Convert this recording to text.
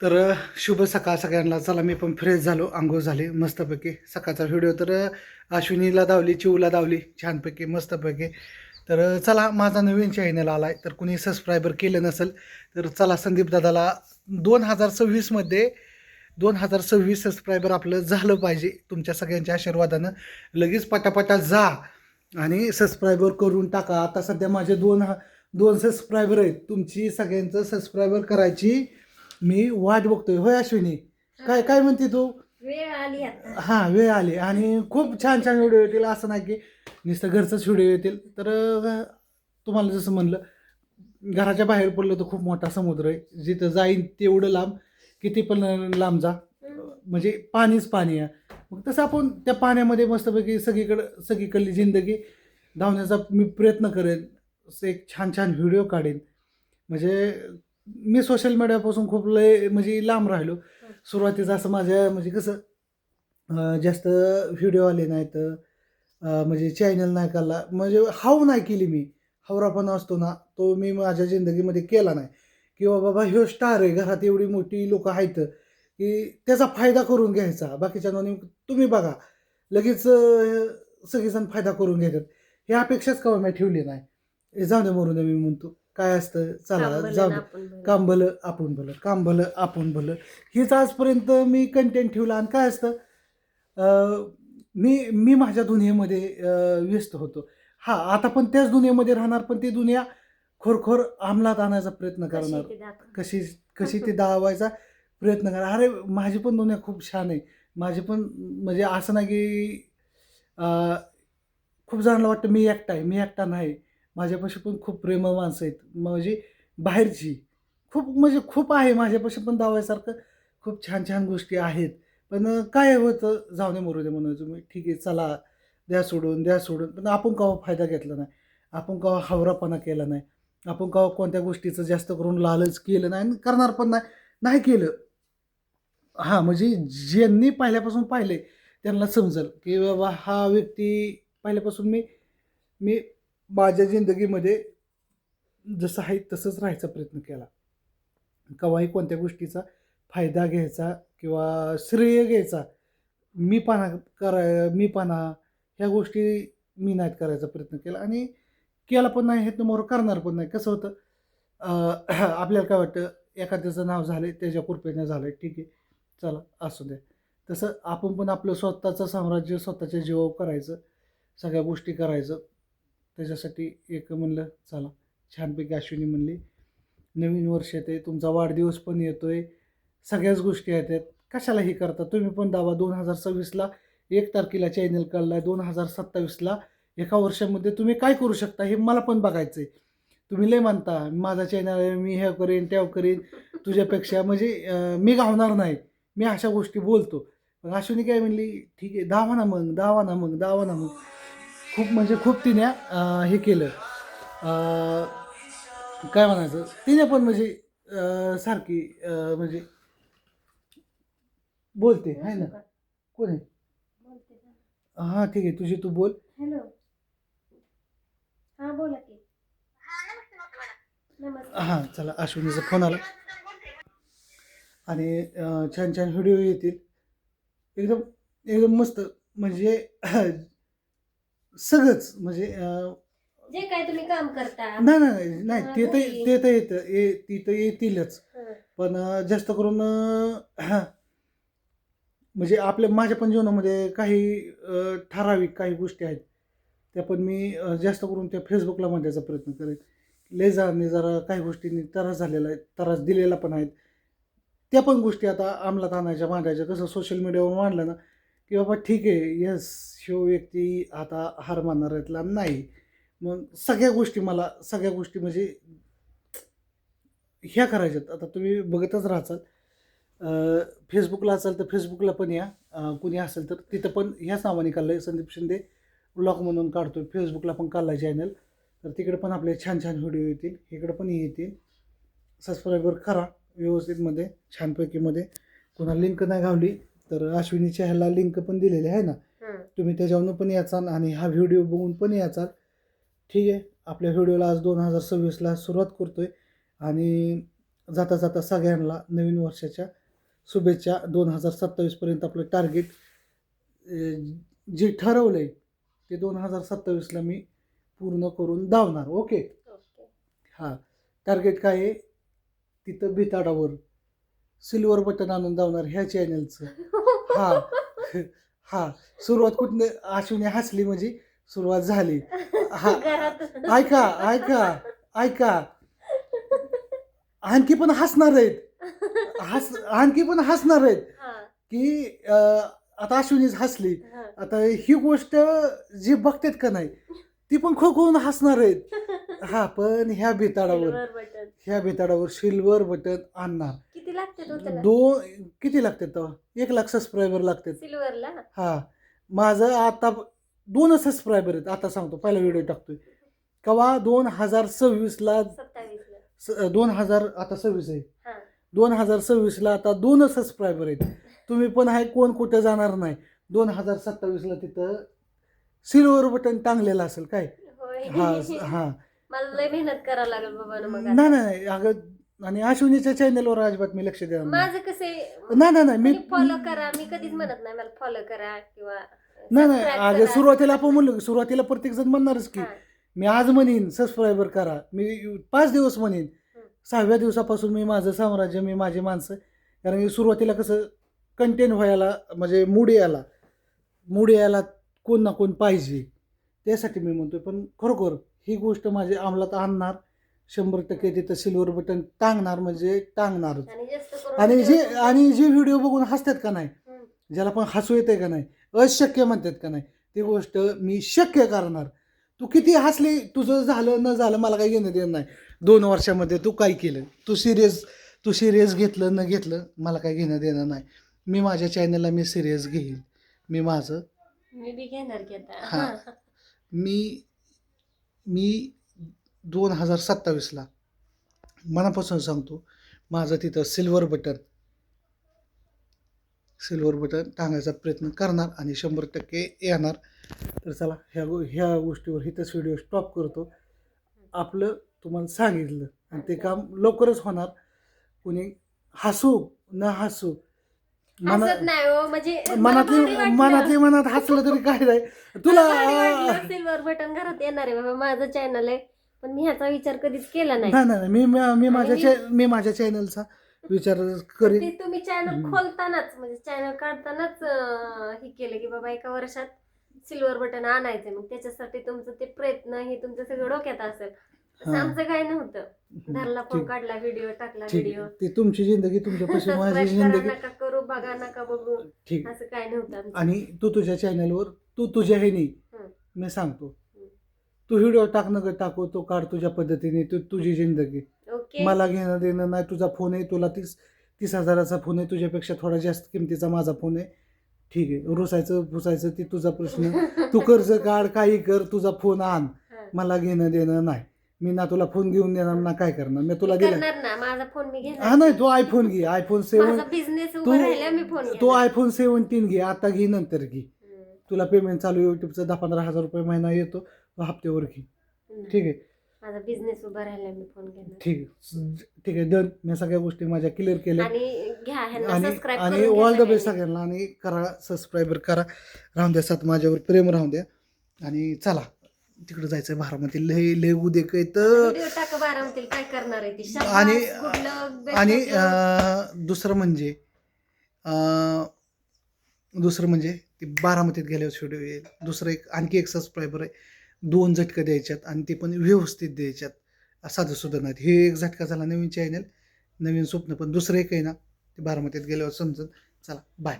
तर शुभ सकाळ सगळ्यांना. चला मी पण फ्रेश झालो. आंघोळ झाली. मस्तपैकी सकाळचा व्हिडिओ. तर अश्विनीला धावली चिवला धावली. छानपैकी मस्तपैकी. तर चला माझा नवीन चॅनल आला आहे तर कुणी सबस्क्रायबर केलं नसेल तर चला संदीप दादाला दोन हजार सव्वीसमध्ये दोन हजार सव्वीस सबस्क्रायबर आपलं झालं पाहिजे. तुमच्या सगळ्यांच्या आशीर्वादानं. लगेच पटापटा जा आणि सबस्क्रायबर करून टाका. आता सध्या माझे दोन दोन सबस्क्रायबर आहेत. तुमची सगळ्यांचं सबस्क्रायबर करायची मी वाट बघतोय. होय अश्विनी? काय काय म्हणते तू? वेळ आली आता. हां वेळ आली. आणि खूप छान छान व्हिडिओ येतील. असं नाही की नुसतं घरचंच व्हिडिओ येतील. तर अं, तुम्हाला जसं म्हणलं घराच्या बाहेर पडलं तर खूप मोठा समुद्र आहे. जिथं जाईन तेवढं लांब. किती पण लांब जा. म्हणजे पाणीच पाणी आहे. मग तसं आपण त्या पाण्यामध्ये मस्तपैकी सगळीकडं सगळीकडली जिंदगी धावण्याचा मी प्रयत्न करेन. असं एक छान छान व्हिडिओ काढेन. म्हणजे मी सोशल मीडियापासून खूप लय म्हणजे लांब राहिलो. सुरुवातीचं असं माझ्या म्हणजे कसं जास्त व्हिडिओ आले नाहीत. म्हणजे चॅनल नाही काढला म्हणजे हाव नाही केली मी. हावरापणा असतो ना तो मी माझ्या जिंदगीमध्ये केला नाही. किंवा बाबा ह्यो स्टार आहे. घरात एवढी मोठी लोक आहेत की त्याचा फायदा करून घ्यायचा. बाकीच्या तुम्ही बघा. लगेच सगळेजण फायदा करून घेतात. हे अपेक्षाच कवा मी ठेवली नाही. हे जाऊ दे मरून मी म्हणतो. काय असतं? चला जाऊ भलं आपण भलं काम भलं आपण भलं हेच आजपर्यंत मी कंटेंट ठेवलं आणि काय असतं? मी मी माझ्या दुनियेमध्ये व्यस्त होतो. हा आता पण त्याच दुनियेमध्ये राहणार पण ती दुनिया खोरखोर अंमलात आणायचा प्रयत्न करणार. कशी कशी ते दावायचा प्रयत्न करा अरे माझी पण दुनिया खूप छान आहे. माझी पण म्हणजे असं नाही की खूप जणांना वाटतं मी एकटा आहे मी एकटा नाही. माझ्यापाशी पण खूप प्रेमळ माणसं आहेत. म्हणजे बाहेरची. खूप म्हणजे खूप आहे माझ्यापाशी पण दावायसारखं खूप छान छान गोष्टी आहेत. पण काय होतं? जाऊ दे मरू दे म्हणायचं मी ठीक आहे चला. द्या सोडून द्या सोडून. पण आपण कवा फायदा घेतला नाही? आपण कवा हावरापणा केला नाही? आपण कवा कोणत्या गोष्टीचं जास्त करून लालच केलं नाही आणि करणार पण नाही? नाही केलं. हां म्हणजे ज्यांनी पहिल्यापासून पाहिले त्यांना समजेल की बाबा हा व्यक्ती पहिल्यापासून मी मी माझ्या जिंदगीमध्ये जसं आहे तसंच राहायचा प्रयत्न केला. केव्हाही कोणत्या गोष्टीचा फायदा घ्यायचा किंवा श्रेय घ्यायचा मी पाना करा मी पाना ह्या गोष्टी मी नाहीत करायचा प्रयत्न केला. आणि केला पण नाही हे मोर करणार पण नाही. कसं होतं आपल्याला काय वाटतं एखाद्याचं नाव झालं त्याच्या कृपेने झालं ठीक आहे चला असू द्या. तसं आपण पण आपलं स्वतःचं साम्राज्य स्वतःच्या जीवावर करायचं सगळ्या गोष्टी करायचं. त्याच्यासाठी एक म्हणलं चला छानपैकी अश्विनी म्हणली नवीन वर्ष येते तुमचा वाढदिवस पण येतो आहे सगळ्याच गोष्टी आहेत कशाला हे करता तुम्ही पण दावा दोन हजार सव्वीसला एक तारखेला चॅनल काढला दोन हजार सत्तावीसला एका वर्षामध्ये तुम्ही काय करू शकता हे मला पण बघायचं आहे तुम्ही लय मानता माझा चॅनल मी हे करेन त्या करेन तुझ्यापेक्षा म्हणजे मी गावणार नाही मी अशा गोष्टी बोलतो. पण अश्विनी काय म्हणली ठीक आहे दावा ना मग दावा ना मग दावा ना मग. खूप म्हणजे खूप तिने हे केलं. काय म्हणायचं? तिने पण म्हणजे सारखी म्हणजे बोलते आहे ना? कोण आहे? हां ठीक आहे. तुझी तू बोल. हॅलो. हा बोला की. हां चला अश्विनीचा फोन आला. आणि छान छान व्हिडिओ येतील. एकदम एकदम मस्त. म्हणजे सगळंच म्हणजे जे काय तुम्ही काम करता. नाही नाही नाही ते तर ते तर येतं ये ती तर येतीलच. पण जास्त करून म्हणजे आपल्या माझ्या पण जीवनामध्ये काही ठराविक काही गोष्टी आहेत. त्या पण मी जास्त करून त्या फेसबुकला मांडायचा प्रयत्न करेन. लय जणांनी जरा काही गोष्टींनी त्रास झालेला आहे त्रास दिलेला पण आहेत. त्या पण गोष्टी आता अंमलात आणायच्या मांडायच्या. कसं सोशल मीडियावर मांडलं ना की बाबा ठीक आहे यस शिव व्यक्ती आता हार मानणाऱ्यातला नाही. मग सगळ्या गोष्टी मला सगळ्या गोष्टी म्हणजे ह्या करायच्यात. आता तुम्ही बघतच राहाल फेसबुकला असाल तर फेसबुकला पण या. कुणी असेल तर तिथं पण ह्याच नावाने काढलं. आहे संदीप शिंदे ब्लॉग म्हणून काढतो फेसबुकला पण काढला चॅनल तर तिकडे पण आपले छान छान व्हिडिओ येतील. इकडे पण येतील. सबस्क्राईबर करा व्यवस्थितमध्ये छानपैकीमध्ये. कोणा लिंक नाही घावली तर अश्विनीच्या ह्याला लिंक पण दिलेली आहे ना. तुम्ही त्याच्यावरून पण याचाल आणि हा व्हिडिओ बघून पण याचाल. ठीक आहे. आपल्या व्हिडिओला आज दोन हजार सव्वीसला सुरुवात करतो आहे आणि जाता जाता सगळ्यांना नवीन वर्षाच्या शुभेच्छा. दोन हजार सत्तावीसपर्यंत आपलं टार्गेट जे ठरवलं आहे ते दोन हजार सत्तावीसला मी पूर्ण करून धावणार. ओके ओके हां. टार्गेट काय आहे? तिथं बिताडावर. सिल्वर बटन आणून धावणार ह्या चॅनलचं हा. हा. सुरुवात कुठनं अश्विनी हसली म्हणजे सुरुवात झाली. हा. ऐका ऐका ऐका. आणखी पण हसणार आहेत. हस आणखी पण हसणार आहेत. हा, की आता अश्विनीच हसली. आता ही गोष्ट जी बघतात का नाही ती पण खोखून हसणार आहेत. हा पण ह्या बेताडावर Silver button. ह्या बेताडावर सिल्वर बटन आणणार. किती लागते तो त्याला? दोन किती लागतात तेव्हा? एक लाख सबस्क्रायबर लागतात. सिल्वरला हा. माझं आता दोनच सबस्क्रायबर आहेत. आता सांगतो पहिला व्हिडिओ टाकतोय. कवा? दोन हजार सव्वीसला सत्तावीसला स- दोन हजार आता सव्वीस आहे. हा. दोन हजार सव्वीसला आता दोनच सबस्क्रायबर आहेत. तुम्ही पण आहे कोण कुठं जाणार नाही. दोन हजार सत्तावीसला तिथं सिल्वर बटन टांगलेलं असेल काय? हा हा. मला लय मेहनत करावं लागेल बाबा ना मग नाही अगं आणि अश्विनीच्या चॅनलवर अजिबात मी लक्ष नाही. माझं कसे नाही नाही नाही. मी फॉलो करा. मी कधीच म्हणत नाही मला फॉलो करा किंवा नाही नाही. अगं. सुरुवातीला आपण म्हणलो की सुरुवातीला प्रत्येक जण म्हणणारच की मी आज म्हणेन सबस्क्रायबर करा. मी पाच दिवस म्हणेन. सहाव्या दिवसापासून मी माझं साम्राज्य मी माझी माणसं. कारण की सुरुवातीला कसं कंटेंट व्हायला म्हणजे मूड यायला. मूड यायला कोण ना कोण पाहिजे. त्यासाठी मी म्हणतोय पण खरोखर ही गोष्ट माझी अंमलात आणणार शंभर टक्के तिथं सिल्वर बटन टांगणार म्हणजे टांगणारच. आणि जे आणि जे व्हिडिओ बघून हसतात का नाही. ज्याला पण हसू येते का नाही अशक्य म्हणतात का नाही ती गोष्ट मी शक्य करणार. तू किती हसली तुझं झालं न झालं मला काही घेणं देणं नाही. दोन वर्षामध्ये तू काय केलं तू सिरियस तू सिरियस घेतलं न घेतलं मला काही घेणं देणं नाही. मी माझ्या चॅनलला मी सिरियस घेईल. मी माझं मी बी घेणार की आता. हा. मी मी दोन हजार सत्तावीसला मनापासून सांगतो माझं तिथं सिल्वर बटन सिल्वर बटन टांगायचा प्रयत्न करणार आणि शंभर टक्के येणार. तर चला ह्या गो ह्या गोष्टीवर इथंच व्हिडिओ स्टॉप करतो. आपलं तुम्हाला सांगितलं आणि ते काम लवकरच होणार. कुणी हसू न हसू हसत नाही हो म्हणजे मनातली मनातली मनात हसलं तरी काय नाही. तुला सिल्वर बटन घरात येणार आहे बाबा माझं चॅनल आहे. पण मी ह्याचा विचार कधीच केला नाही. नाही नाही नाही. मी मी- माझ्या चॅ- मी माझ्या चॅनलचा विचार करीन. तुम्ही चॅनल. खोलतानाच म्हणजे चॅनल काढतानाच अं, हे केलं की बाबा एका वर्षात सिल्वर बटन आणायचं मग त्याच्यासाठी तुमचं ते प्रयत्न हे तुमचं सगळं डोक्यात असेल. तसं हा. आमचं काय नव्हतं. धरला फोन ठीक. काढला व्हिडिओ टाकला ठीक. व्हिडिओ आहे. ती तुमची जिंदगी तुमच्यापाशी माझी सबस्क्राईब करा जिंदगी. बघा नका बघू. ठीक. असं काय नव्हतं आमचं. आणि तू तुझ्या चॅनलवर तू तुझ्या ह्यानी हं. मी सांगतो. तू व्हिडिओ टाकणं का टाकू तो काढ तुझ्या पद्धतीने तू तुझी जिंदगी. ओके. मला घेणं देणं नाही तुझा फोन आहे तुला तीस तीस हजाराचा फोन आहे तुझ्यापेक्षा थोडा जास्त किमतीचा माझा फोन आहे. ठीक आहे रुसायचं फुसायचं ती तुझा प्रश्न. तू कर्ज काढ काही कर तुझा फोन आण. हा. मला घेणं देणं नाही. मी ना तुला फोन घेऊन देणार ना काय करणार? मी तुला दिला. करणार ना माझा फोन मी घेणार. हा नाही तू आयफोन घे आयफोन सेवन माझा बिझनेस तू राहिला मी फोन तू आयफोन सेव्हन्टीन घे आता घे नंतर घे. तुला पेमेंट चालू युट्यूबचं दहा पंधरा हजार रुपये महिना येतो तो हप्त्यावर घे. ठीक आहे? माझा बिझनेस उभा राहिला मी फोन घेणार. ठीक आहे. ठीक आहे डन मी सगळ्या गोष्टी माझ्या क्लिअर केल्या. आणि घ्या ह्यांना आणि सबस्क्राईब आणि ऑल द बेस्ट सगळ्यांना. आणि करा सबस्क्राईबर करा. राहून द्या सात माझ्यावर प्रेम राहून द्या. आणि चला. तिकडे जायचं बारामती लय लय उद्या काय तर व्हिडिओ टाका बारामतील काय करणार आहे ती? आणि आणि. अं, दुसरं म्हणजे अं, दुसरं म्हणजे ती बारामतीत गेल्यावर व्हिडिओ येईल दुसरं एक आणखी एक सबस्क्रायबर आहे. दोन झटकं द्यायच्यात आणि ते पण व्यवस्थित द्यायच्यात. साधं सुद्धा नाहीत. हे एक झटका झाला नवीन चॅनल नवीन स्वप्न. पण दुसरं एक आहे ना ते बारामतीत गेल्यावर समजत चला बाय